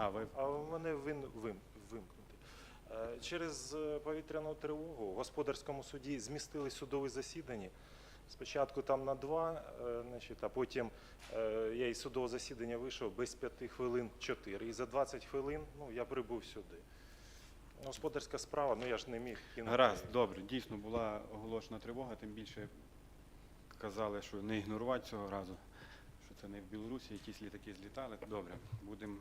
А, ви А в мене вин, вим, вимкнути. Е, Через е, повітряну тривогу в господарському суді змістили судове засідання. Спочатку там на два, е, значить, а потім я із судового засідання вийшов без п'яти хвилин чотири. І за 20 хвилин ну, я прибув сюди. Господарська справа, ну я ж не міг кинути. гаразд, добре. Дійсно була оголошена тривога, тим більше казали, що не ігнорувати цього разу, що це не в Білорусі, якісь літаки злітали. Добре, будемо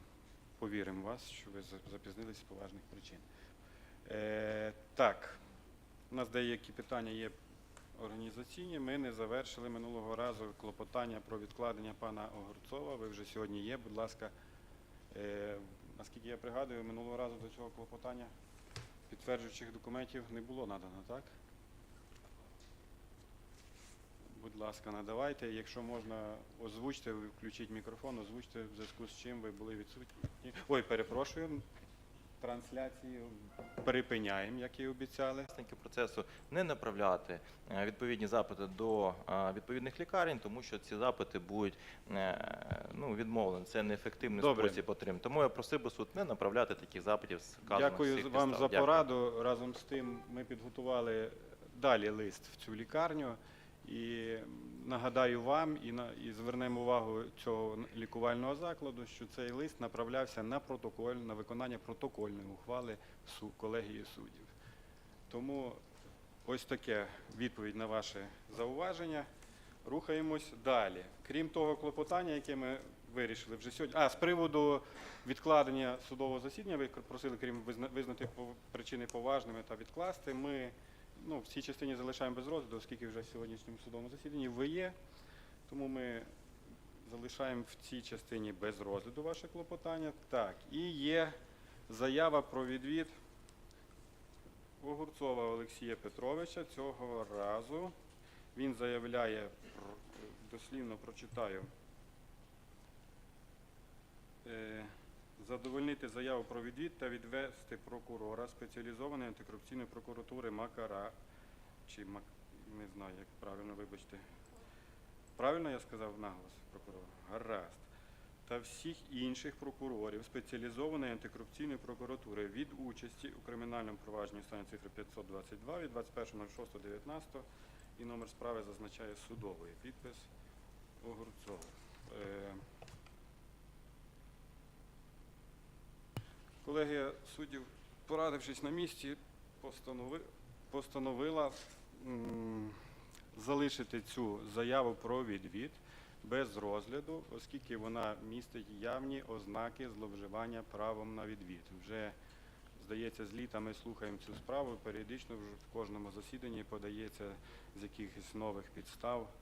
повіримо вас, що ви за- запізнились з поважних причин. Е, так, у нас деякі питання є організаційні. Ми не завершили минулого разу клопотання про відкладення пана Огурцова. Ви вже сьогодні є. Будь ласка, е, наскільки я пригадую, минулого разу до цього клопотання підтверджуючих документів не було надано, так? Будь ласка, надавайте. Якщо можна, озвучте, включіть мікрофон, озвучте, в зв'язку з чим ви були відсутні. Ой, перепрошую. Трансляцію припиняємо, як і обіцяли. учасники процесу не направляти е, відповідні запити до е, відповідних лікарень, тому що ці запити будуть е, ну, відмовлені. Це неефективний Добре. спосіб отримання. Тому я просив би суд не направляти таких запитів з Дякую вам за Дякую. пораду. Разом з тим ми підготували далі лист в цю лікарню. І нагадаю вам і, на, і звернемо увагу цього лікувального закладу, що цей лист направлявся на протоколь, на виконання протокольної ухвали колегії суддів. Тому ось таке відповідь на ваше зауваження. Рухаємось далі. Крім того клопотання, яке ми вирішили вже сьогодні. А з приводу відкладення судового засідання, ви просили, крім визна- визнати причини поважними та відкласти. Ми ну, в цій частині залишаємо без розгляду, оскільки вже в сьогоднішньому судовому засіданні ви є. Тому ми залишаємо в цій частині без розгляду ваше клопотання. Так, і є заява про відвід Огурцова Олексія Петровича. Цього разу він заявляє, дослівно прочитаю, е, задовольнити заяву про відвід та відвести прокурора спеціалізованої антикорупційної прокуратури Макара, чи Мак, не знаю, як правильно, вибачте. Правильно я сказав наголос прокурора? Гаразд. Та всіх інших прокурорів спеціалізованої антикорупційної прокуратури від участі у кримінальному провадженні стані цифри 522 від 21.06.19 і номер справи зазначає судовий підпис Огурцов. Колегія суддів, порадившись на місці, постанови, постановила залишити цю заяву про відвід без розгляду, оскільки вона містить явні ознаки зловживання правом на відвід. Вже здається, з літа ми слухаємо цю справу. Періодично в кожному засіданні подається з якихось нових підстав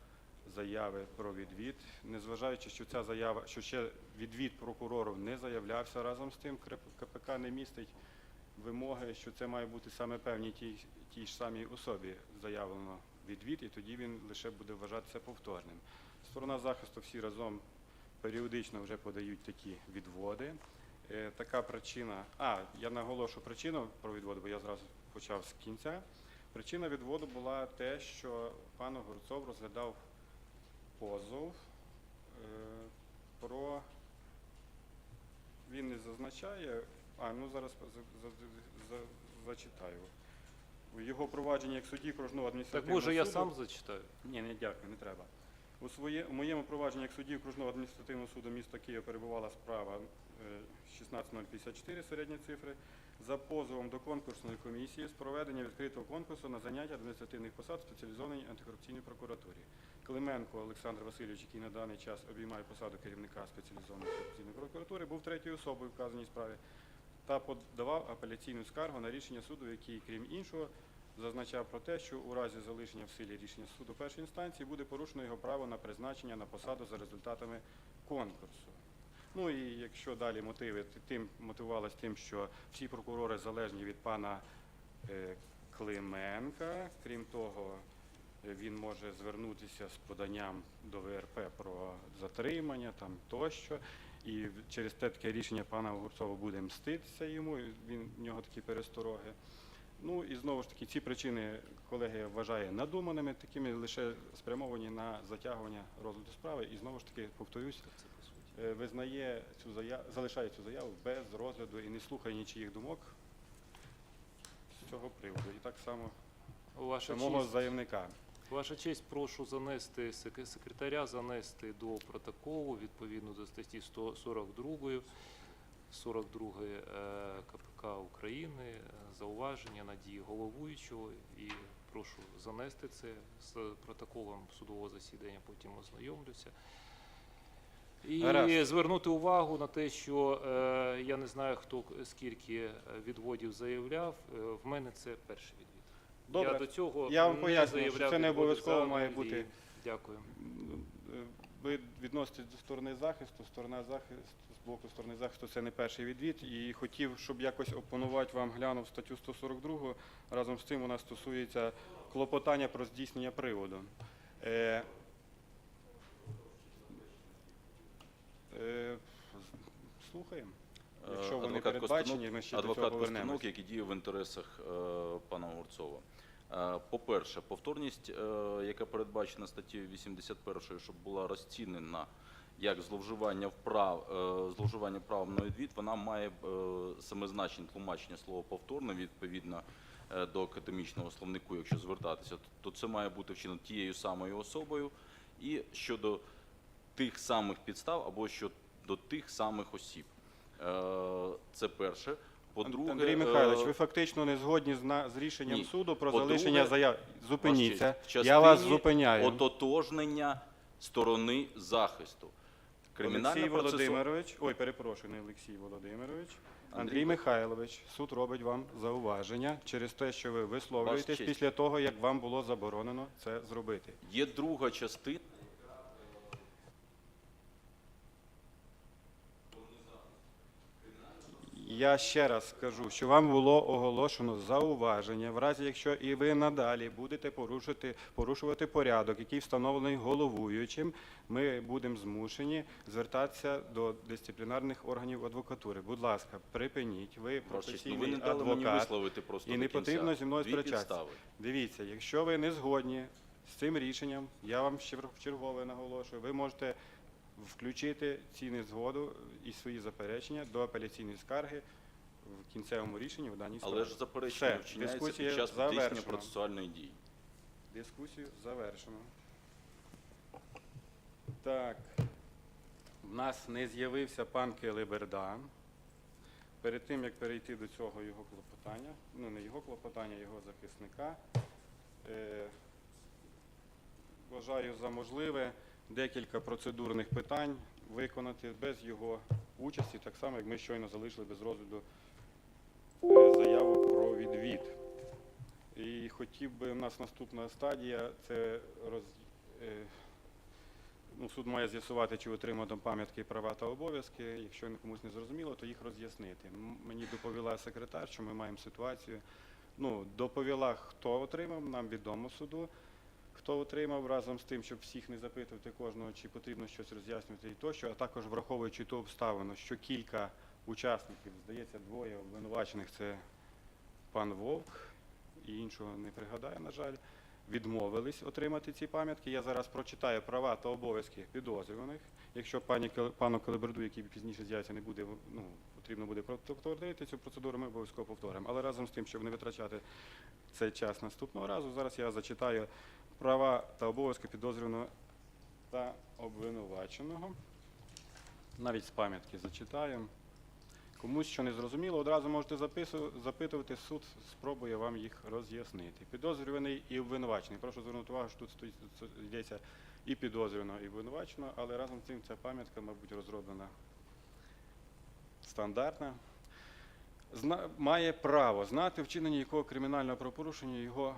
заяви про відвід. Незважаючи, що ця заява, що ще відвід прокурору не заявлявся разом з тим, КПК не містить вимоги, що це має бути саме певній тій, тій ж самій особі заявлено відвід, і тоді він лише буде вважатися повторним. Сторона захисту всі разом періодично вже подають такі відводи. Е, така причина. А, я наголошу причину про відвод, бо я зразу почав з кінця. Причина відводу була те, що пан Огурцов розглядав позов е, про. Він не зазначає. А, ну зараз за, за, за, зачитаю. У його провадженні як судді окружного Так адміністративного може я сам зачитаю? ні, не дякую, не треба. У, своє, у моєму провадженні як судді окружного адміністративного суду міста Києва перебувала справа е, 16054 середні цифри за позовом до конкурсної комісії з проведення відкритого конкурсу на заняття адміністративних посад в спеціалізованій антикорупційній прокуратурі. Клименко Олександр Васильович, який на даний час обіймає посаду керівника спеціалізованої антикорупційної прокуратури, був третьою особою в вказаній справі та подавав апеляційну скаргу на рішення суду, який, крім іншого, зазначав про те, що у разі залишення в силі рішення суду першої інстанції буде порушено його право на призначення на посаду за результатами конкурсу. Ну і якщо далі мотиви, тим мотивувалось тим, що всі прокурори залежні від пана е, Клименка. Крім того, е, він може звернутися з поданням до ВРП про затримання там тощо. І через те таке рішення пана Огурцова буде мститися йому. Він в нього такі перестороги. Ну і знову ж таки, ці причини колегія вважає надуманими, такими лише спрямовані на затягування розгляду справи. І знову ж таки повторюсь, Е, визнає цю заяву, залишає цю заяву без розгляду і не слухає нічиїх думок з цього приводу. І так само Ваша самого честь, заявника. ваша честь, прошу занести секретаря занести до протоколу відповідно до статті 142 42 е, КПК України е, зауваження на дії головуючого і прошу занести це з протоколом судового засідання, потім ознайомлюся. І Гаразд. звернути увагу на те, що е, я не знаю, хто скільки е, відводів заявляв. е, в мене це перший відвід. Добре. Я до цього Я вам пояснюю, що заявляв це не відводи обов'язково має бути. Дякую. Ви відноситесь до сторони захисту, сторона захисту з боку сторони захисту це не перший відвід. І хотів, щоб якось опонувати вам глянув статтю 142. Разом з цим вона стосується клопотання про здійснення приводу. Е, е, слухаємо. Якщо вони Адвокат передбачені, ми ще до цього повернемось. Який діє в інтересах е, пана Огурцова. Е, По-перше, повторність, е, яка передбачена статтею 81, щоб була розцінена як зловживання вправ, е, зловживання правом на відвід, вона має е, саме значення тлумачення слова повторно відповідно е, до академічного словнику, якщо звертатися, то це має бути вчинено тією самою особою і щодо тих самих підстав або щодо тих самих осіб. Е, Це перше. По-друге, Андрій Михайлович, е, ви фактично не згодні з, з рішенням ні. суду про залишення заяв. Зупиніться. Я вас зупиняю. Ототожнення сторони захисту. Олексій. Володимирович, ой, перепрошую, не Олексій Володимирович. Андрій, Андрій Михайлович, суд робить вам зауваження через те, що ви висловлюєтесь після того, як вам було заборонено це зробити. Є друга частина. Я ще раз скажу, що вам було оголошено зауваження, в разі якщо і ви надалі будете порушити, порушувати порядок, який встановлений головуючим, ми будемо змушені звертатися до дисциплінарних органів адвокатури. Будь ласка, припиніть. Ви ну професійний ви не дали мені адвокат. висловити просто і не потрібно зі мною сперечатися. Дивіться, якщо ви не згодні з цим рішенням, я вам ще чергове наголошую, ви можете включити ці незгоду і свої заперечення до апеляційної скарги в кінцевому рішенні в даній справі. Але ж заперечення Все, вчиняється дискусія під час здійснення завершена. процесуальної дії. Дискусію завершено. Так. В нас не з'явився пан Келеберда. Перед тим, як перейти до цього його клопотання, ну не його клопотання, його захисника, е, вважаю за можливе декілька процедурних питань виконати без його участі, так само, як ми щойно залишили без розгляду е, заяву про відвід. І хотів би, у нас наступна стадія це роз, е, ну, суд має з'ясувати, чи отримано пам'ятки права та обов'язки. Якщо комусь не зрозуміло, то їх роз'яснити. Мені доповіла секретар, що ми маємо ситуацію. Ну, доповіла, хто отримав, нам відомо суду. Хто отримав разом з тим, щоб всіх не запитувати кожного, чи потрібно щось роз'яснювати і тощо, а також враховуючи ту обставину, що кілька учасників, здається, двоє обвинувачених це пан Вовк і іншого не пригадаю, на жаль, відмовились отримати ці пам'ятки. Я зараз прочитаю права та обов'язки підозрюваних. Якщо пані пану Келеберду, який пізніше з'явиться, не буде ну, потрібно буде повторити цю процедуру, ми обов'язково повторимо. Але разом з тим, щоб не витрачати цей час наступного разу, зараз я зачитаю права та обов'язки підозрюваного та обвинуваченого. Навіть з пам'ятки зачитаю. Комусь що не зрозуміло, одразу можете запитувати, суд спробує вам їх роз'яснити. Підозрюваний і обвинувачений. Прошу звернути увагу, що тут йдеться і підозрюваного, і обвинуваченого, але разом з цим ця пам'ятка, мабуть, розроблена стандартна. Зна- має право знати, вчинення якого кримінального правопорушення його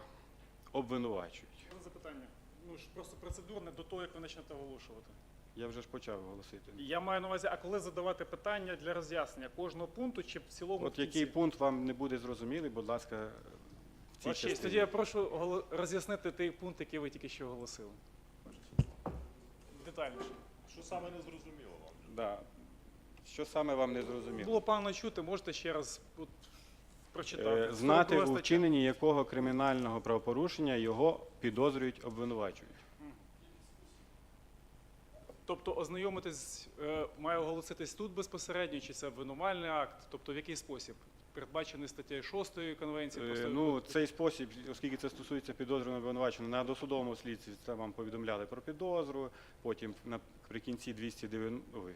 обвинувачують. Ж просто процедурне до того, як ви почнете оголошувати. Я вже ж почав оголосити. Я маю на увазі, а коли задавати питання для роз'яснення кожного пункту чи в цілому От в кінці? який пункт вам не буде зрозумілий, будь ласка, в цій Ваша честь, частині. Тоді я прошу роз'яснити той пункт, який ви тільки що оголосили. Детальніше. Що саме не зрозуміло вам? Да. Що саме вам не зрозуміло? Було погано чути, можете ще раз от, прочитати. Е, Знати, у вчиненні якого кримінального правопорушення його підозрюють, обвинувачують. Тобто ознайомитись е, має оголоситись тут безпосередньо, чи це обвинувальний акт, тобто в який спосіб? Передбачений статтею 6 конвенції Е, Ну, цей спосіб, оскільки це стосується підозрюваного обвинуваченого, на досудовому слідстві це вам повідомляли про підозру, потім наприкінці 290, ой,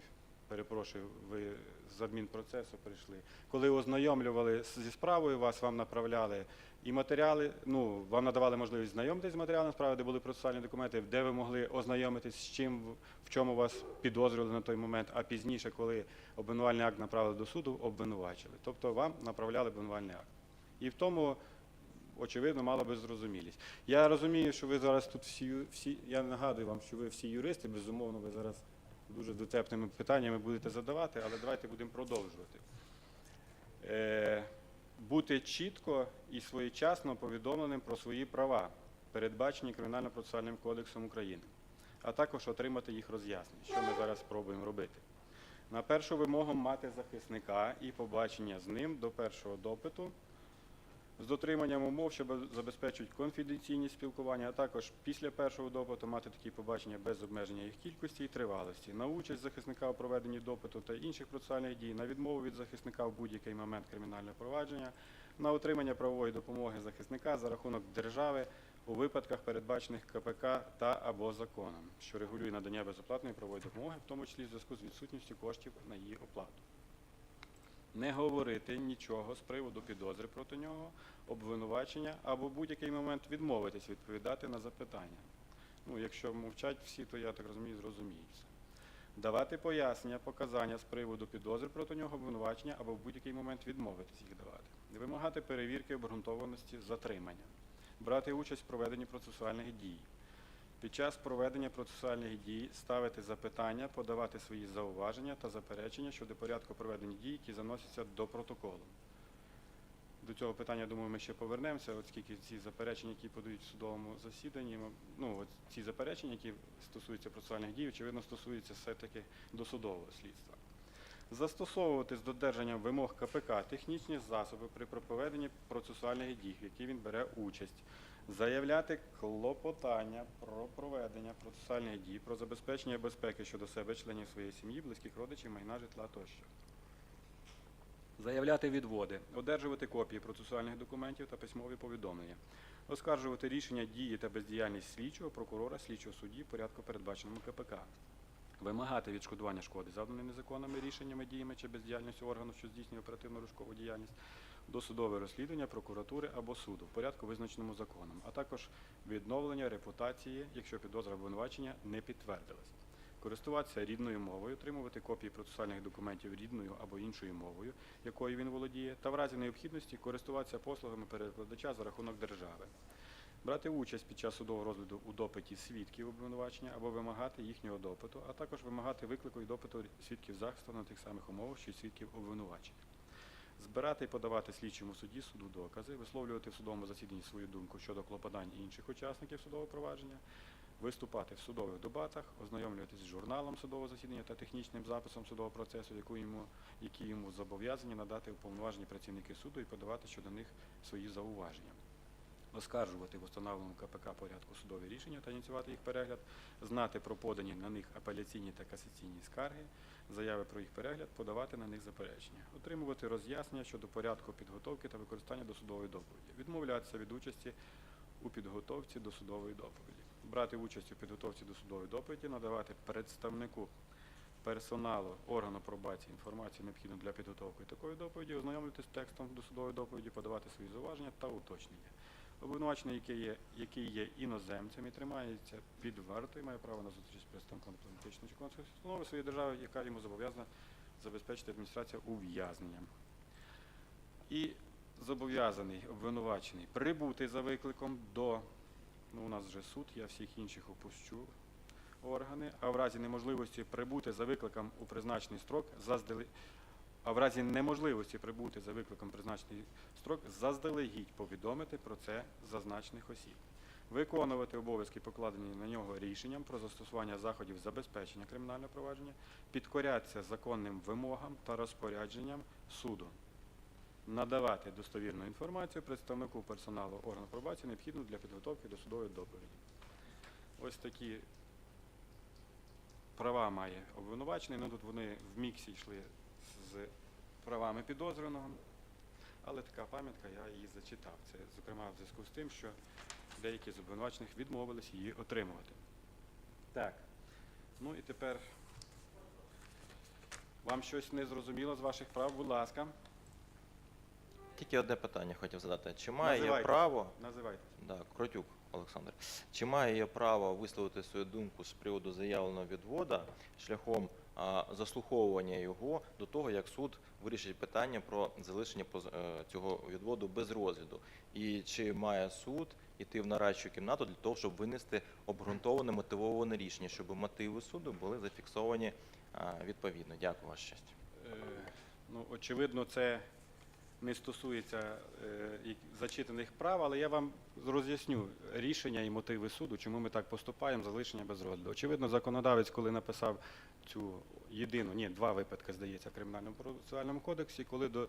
перепрошую, ви з адмінпроцесу прийшли. Коли ознайомлювали зі справою, вас вам направляли і матеріали, ну, вам надавали можливість знайомитись з матеріалом справи, де були процесуальні документи, де ви могли ознайомитись з чим, в- чому вас підозрювали на той момент, а пізніше, коли обвинувальний акт направили до суду, обвинувачили. Тобто вам направляли обвинувальний акт. І в тому, очевидно, мала би зрозумілість. Я розумію, що ви зараз тут всі, всі, я нагадую вам, що ви всі юристи, безумовно, ви зараз дуже дотепними питаннями будете задавати, але давайте будемо продовжувати. Е, бути чітко і своєчасно повідомленим про свої права, передбачені Кримінально-процесуальним кодексом України, а також отримати їх роз'яснення, що ми зараз спробуємо робити. На першу вимогу мати захисника і побачення з ним до першого допиту з дотриманням умов, що бе- забезпечують конфіденційність спілкування, а також після першого допиту мати такі побачення без обмеження їх кількості і тривалості, на участь захисника у проведенні допиту та інших процесуальних дій, на відмову від захисника в будь-який момент кримінального провадження, на отримання правової допомоги захисника за рахунок держави у випадках, передбачених КПК та або законом, що регулює надання безоплатної правової допомоги, в тому числі в зв'язку з відсутністю коштів на її оплату не говорити нічого з приводу підозри проти нього, обвинувачення або будь-який момент відмовитись відповідати на запитання. Ну, якщо мовчать всі, то я так розумію, зрозуміють все. Давати пояснення, показання з приводу підозри проти нього, обвинувачення або в будь-який момент відмовитись їх давати. Вимагати перевірки обґрунтованості затримання, брати участь в проведенні процесуальних дій. Під час проведення процесуальних дій ставити запитання, подавати свої зауваження та заперечення щодо порядку проведення дій, які заносяться до протоколу. До цього питання, думаю, ми ще повернемося, оскільки ці заперечення, які подають в судовому засіданні, ну, ці заперечення, які стосуються процесуальних дій, очевидно, стосуються все-таки досудового слідства. Застосовувати з додержанням вимог КПК технічні засоби при проведенні процесуальних дій, в які він бере участь, заявляти клопотання про проведення процесуальних дій, про забезпечення безпеки щодо себе, членів своєї сім'ї, близьких родичів, майна житла тощо. Заявляти відводи, одержувати копії процесуальних документів та письмові повідомлення, оскаржувати рішення дії та бездіяльність слідчого, прокурора, слідчого судді в порядку передбаченому КПК, вимагати відшкодування шкоди, завданої незаконними рішеннями, діями чи бездіяльністю органу, що здійснює оперативну розшукову діяльність, досудове розслідування прокуратури або суду в порядку, визначеному законом, а також відновлення репутації, якщо підозра обвинувачення не підтвердилась. Користуватися рідною мовою, отримувати копії процесуальних документів рідною або іншою мовою, якою він володіє, та в разі необхідності користуватися послугами перекладача за рахунок держави. Брати участь під час судового розгляду у допиті свідків обвинувачення або вимагати їхнього допиту, а також вимагати виклику і допиту свідків захисту на тих самих умовах, що й свідків обвинувачення. Збирати і подавати слідчому судді суду докази, висловлювати в судовому засіданні свою думку щодо клопотань інших учасників судового провадження, виступати в судових дебатах, ознайомлюватись з журналом судового засідання та технічним записом судового процесу, яку йому, які йому зобов'язані надати уповноважені працівники суду і подавати щодо них свої зауваження. Оскаржувати в установленому КПК порядку судові рішення та ініціювати їх перегляд, знати про подані на них апеляційні та касаційні скарги, заяви про їх перегляд, подавати на них заперечення, отримувати роз'яснення щодо порядку підготовки та використання досудової доповіді, відмовлятися від участі у підготовці до судової доповіді, брати участь у підготовці до судової доповіді, надавати представнику персоналу органу пробації інформацію необхідну для підготовки такої доповіді, ознайомлюватися з текстом досудової доповіді, подавати свої зауваження та уточнення. Обвинувачений, який є, який є іноземцем і тримається під вартою, має право на зустріч з представником дипломатичної чи консульської установи своєї держави, яка йому зобов'язана забезпечити адміністрація ув'язненням. І зобов'язаний обвинувачений прибути за викликом до, ну у нас вже суд, я всіх інших опущу органи, а в разі неможливості прибути за викликом у призначений строк заздалегідь, а в разі неможливості прибути за викликом призначений строк заздалегідь повідомити про це зазначених осіб. Виконувати обов'язки, покладені на нього рішенням про застосування заходів забезпечення кримінального провадження, підкорятися законним вимогам та розпорядженням суду. Надавати достовірну інформацію представнику персоналу органу пробації необхідну для підготовки до судової доповіді. Ось такі права має обвинувачений. Ну тут вони в міксі йшли з правами підозрюваного. Але така пам'ятка, я її зачитав. Це, зокрема, в зв'язку з тим, що деякі з обвинувачених відмовились її отримувати. Так. Ну і тепер вам щось не зрозуміло з ваших прав, будь ласка, Тільки одне питання хотів задати. Чи має я право називайте. Да, Кротюк Олександр. Чи має я право висловити свою думку з приводу заявленого відвода шляхом заслуховування його до того, як суд вирішить питання про залишення е, цього відводу без розгляду? І чи має суд іти в нарадчу кімнату для того, щоб винести обґрунтоване мотивоване рішення, щоб мотиви суду були зафіксовані відповідно? Дякую, ваша честь. Е, Ну, очевидно, це не стосується е, зачитаних прав, але я вам роз'ясню рішення і мотиви суду, чому ми так поступаємо, залишення без розгляду. Очевидно, законодавець, коли написав цю єдину, ні, два випадки, здається, в Кримінальному процесуальному кодексі, коли до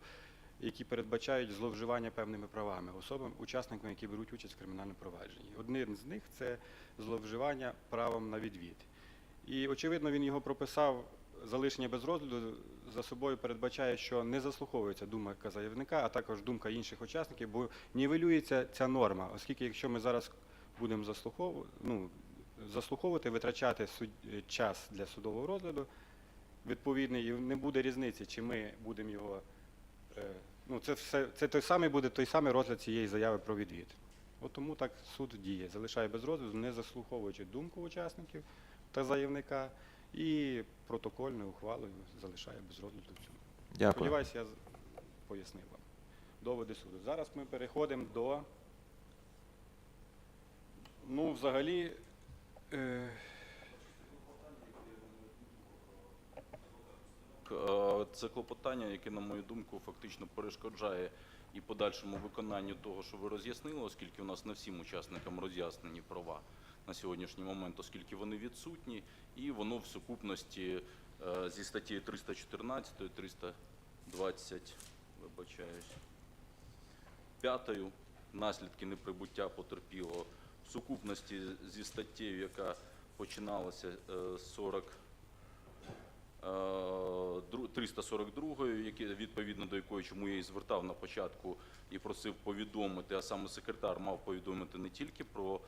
які передбачають зловживання певними правами особам, учасникам, які беруть участь в кримінальному провадженні. Одним з них це зловживання правом на відвід. І очевидно, він його прописав залишення без розгляду за собою передбачає, що не заслуховується думка заявника, а також думка інших учасників, бо нівелюється ця норма, оскільки якщо ми зараз будемо заслуховувати, ну, заслуховувати, витрачати суд... час для судового розгляду відповідний, і не буде різниці, чи ми будемо його. е, Ну, це все це той самий буде той самий розгляд цієї заяви про відвід. От тому так суд діє, залишає без розгляду, не заслуховуючи думку учасників та заявника, і протокольною ухвалою залишає без розгляду цю. Дякую. Сподіваюся, я пояснив вам. Доводи суду. Зараз ми переходимо до. Ну, взагалі. Е... Е, Це клопотання, яке, на мою думку, фактично перешкоджає і подальшому виконанню того, що ви роз'яснили, оскільки у нас не всім учасникам роз'яснені права на сьогоднішній момент, оскільки вони відсутні, і воно в сукупності е, зі статтею 314, 320, вибачаюсь, п'ятою наслідки неприбуття потерпілого. В сукупності зі статтею, яка починалася з 40 е, дру- 342, які, відповідно до якої, чому я і звертав на початку і просив повідомити, а саме секретар мав повідомити не тільки про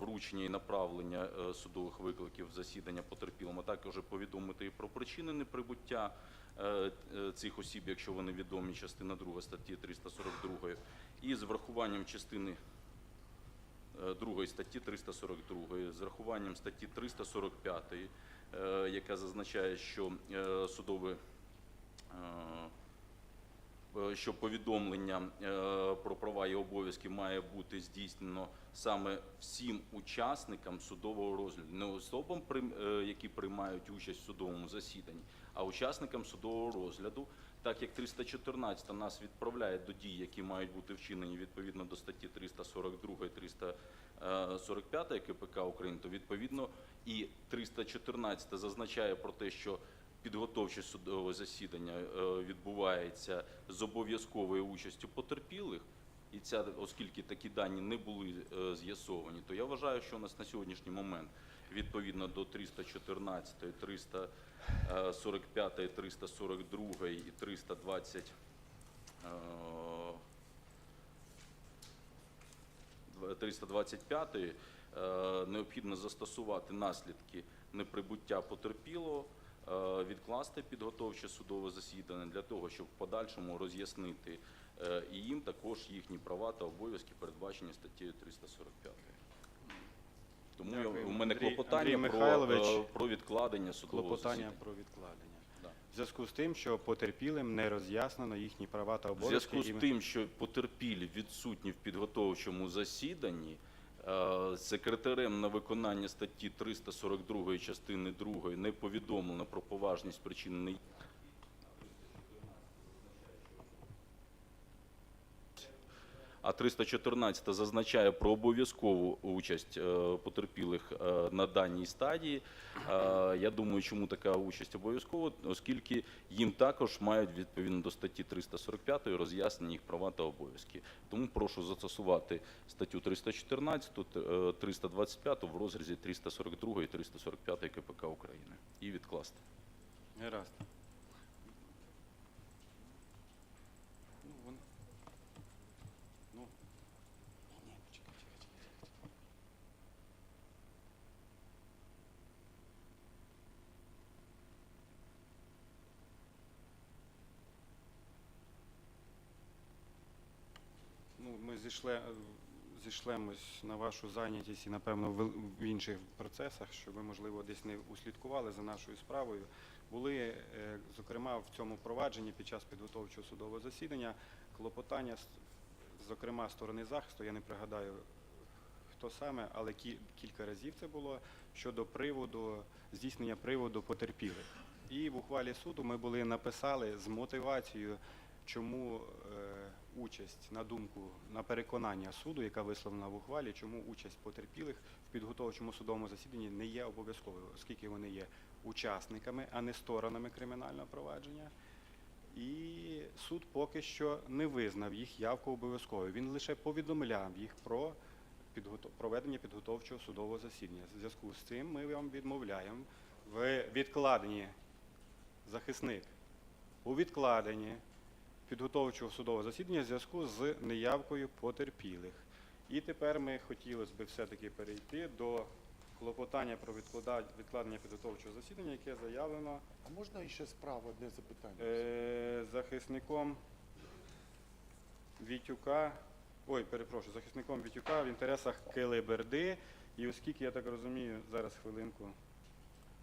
вручення і направлення е, судових викликів засідання потерпілим, а також повідомити і про причини неприбуття е, е, цих осіб, якщо вони відомі, частина 2 статті 342, і з врахуванням частини е, другої статті 342, з рахуванням статті 345, е, яка зазначає, що е, судове е, е, що повідомлення е, про права і обов'язки має бути здійснено саме всім учасникам судового розгляду, не особам, е, які приймають участь в судовому засіданні, а учасникам судового розгляду, так як 314 нас відправляє до дій, які мають бути вчинені відповідно до статті 342 345 КПК України, то відповідно і 314 зазначає про те, що підготовче судове засідання е, відбувається з обов'язковою участю потерпілих, і ця, оскільки такі дані не були е, з'ясовані, то я вважаю, що у нас на сьогоднішній момент відповідно до 314, 345, 342 і 320 е, 325 е, необхідно застосувати наслідки неприбуття потерпілого, відкласти підготовче судове засідання для того, щоб в подальшому роз'яснити е, і їм також їхні права та обов'язки, передбачені статтею 345. Тому я- у мене Андрій- клопотання Андрій про, е, про відкладення судового Клопотання засідання. про відкладення. Да. В зв'язку з тим, що потерпілим не роз'яснено їхні права та В обов'язки. зв'язку з тим, що потерпілі відсутні в підготовчому засіданні, е, секретарем на виконання статті 342 частини 2 не повідомлено про поважність причин а 314 зазначає про обов'язкову участь е, потерпілих е, на даній стадії. Е, Я думаю, чому така участь обов'язкова, оскільки їм також мають відповідно до статті 345 роз'яснені їх права та обов'язки. Тому прошу застосувати статтю 314, е, 325 в розрізі 342 і 345 КПК України і відкласти. Гаразд. Ну, вони... Ну, ні, ні, почекай, чекай, чекай, чекай. Ну, ми зійшле, зійшлемось на вашу зайнятість і, напевно, в, інших процесах, щоб ви, можливо, десь не услідкували за нашою справою. Були, е, зокрема, в цьому провадженні під час підготовчого судового засідання клопотання, зокрема, сторони захисту, я не пригадаю, хто саме, але кі- кілька разів це було щодо приводу, здійснення приводу потерпілих. І в ухвалі суду ми були написали з мотивацією, чому е, участь на думку, на переконання суду, яка висловлена в ухвалі, чому участь потерпілих в підготовчому судовому засіданні не є обов'язковою, оскільки вони є учасниками, а не сторонами кримінального провадження. І суд поки що не визнав їх явку обов'язковою. Він лише повідомляв їх про проведення підготовчого судового засідання. В зв'язку з цим ми вам відмовляємо в відкладенні захисник у відкладенні підготовчого судового засідання в зв'язку з неявкою потерпілих. І тепер ми хотілося б все-таки перейти до клопотання про відкладення підготовчого засідання, яке заявлено А можна ще справа одне запитання? е, захисником Вітюка, ой, перепрошую, захисником Вітюка в інтересах Килиберди. І оскільки я так розумію, зараз хвилинку.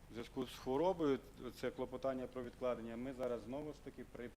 В зв'язку з хворобою це клопотання про відкладення. Ми зараз знову ж таки при